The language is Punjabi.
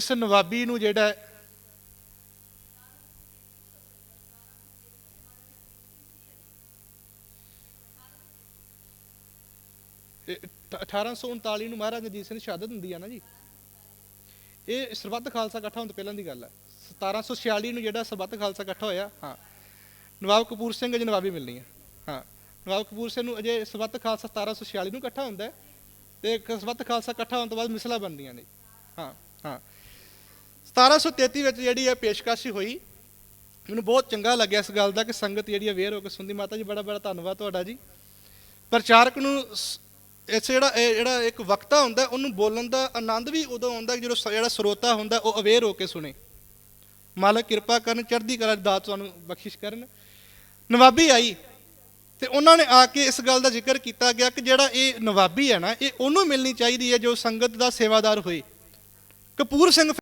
ਇਸ ਨਵਾਬੀ ਨੂੰ ਜਿਹੜਾ ਇਹ 1839 ਨੂੰ ਮਹਾਰਾਜਾ ਰਣਜੀਤ ਸਿੰਘ ਸ਼ਹਾਦਤ ਹੁੰਦੀ ਆ ਨਾ ਜੀ। ਇਹ ਸਰਬੱਤ ਖਾਲਸਾ ਇਕੱਠਾ ਹੋਣ ਤੋਂ ਪਹਿਲਾਂ ਦੀ ਗੱਲ ਹੈ 1746 ਨੂੰ ਜਿਹੜਾ ਸਰਬੱਤ ਖਾਲਸਾ ਇਕੱਠਾ ਹੋਇਆ, ਹਾਂ। ਨਵਾਬ ਕਪੂਰ ਸਿੰਘ ਅਜੇ ਨਵਾਬੀ ਮਿਲਣੀ ਹੈ ਹਾਂ। ਨਵਾਬ ਕਪੂਰ ਸਿੰਘ ਨੂੰ ਅਜੇ ਸਰਬੱਤ ਖਾਲਸਾ 1746 ਨੂੰ ਇਕੱਠਾ ਹੁੰਦਾ ਹੈ ਤੇ ਇੱਕ ਸਰਬੱਤ ਖਾਲਸਾ ਇਕੱਠਾ ਹੋਣ ਤੋਂ ਬਾਅਦ ਮਿਸਲਾਂ ਬਣਦੀਆਂ ਨੇ, ਹਾਂ ਹਾਂ। 1733 ਵਿੱਚ ਜਿਹੜੀ ਇਹ ਪੇਸ਼ਕਸ਼ ਹੋਈ, ਮੈਨੂੰ ਬਹੁਤ ਚੰਗਾ ਲੱਗਿਆ ਇਸ ਗੱਲ ਦਾ ਕਿ ਸੰਗਤ ਜਿਹੜੀ ਅਵੇਅਰ ਹੋ ਕੇ ਸੁਣਦੀ। ਮਾਤਾ ਜੀ, ਬੜਾ ਬੜਾ ਧੰਨਵਾਦ ਤੁਹਾਡਾ ਜੀ। ਪ੍ਰਚਾਰਕ ਨੂੰ ਇਸ ਜਿਹੜਾ, ਇਹ ਜਿਹੜਾ ਇੱਕ ਵਕਤਾ ਹੁੰਦਾ, ਉਹਨੂੰ ਬੋਲਣ ਦਾ ਆਨੰਦ ਵੀ ਉਦੋਂ ਆਉਂਦਾ ਜਦੋਂ ਜਿਹੜਾ ਸਰੋਤਾ ਹੁੰਦਾ, ਉਹ ਅਵੇਅਰ ਹੋ ਕੇ ਸੁਣੇ। ਮਾਲਕ ਕਿਰਪਾ ਕਰਨ, ਚੜ੍ਹਦੀ ਕਲਾ ਦੀ ਦਾਤ ਤੁਹਾਨੂੰ ਬਖਸ਼ਿਸ਼ ਕਰਨ। ਨਵਾਬੀ ਆਈ ਤੇ ਉਹਨਾਂ ਨੇ ਆ ਕੇ ਇਸ ਗੱਲ ਦਾ ਜ਼ਿਕਰ ਕੀਤਾ ਗਿਆ ਕਿ ਜਿਹੜਾ ਇਹ ਨਵਾਬੀ ਹੈ ਨਾ, ਇਹ ਉਹਨੂੰ ਮਿਲਣੀ ਚਾਹੀਦੀ ਹੈ ਜੋ ਸੰਗਤ ਦਾ ਸੇਵਾਦਾਰ ਹੋਏ। ਕਪੂਰ ਸਿੰਘ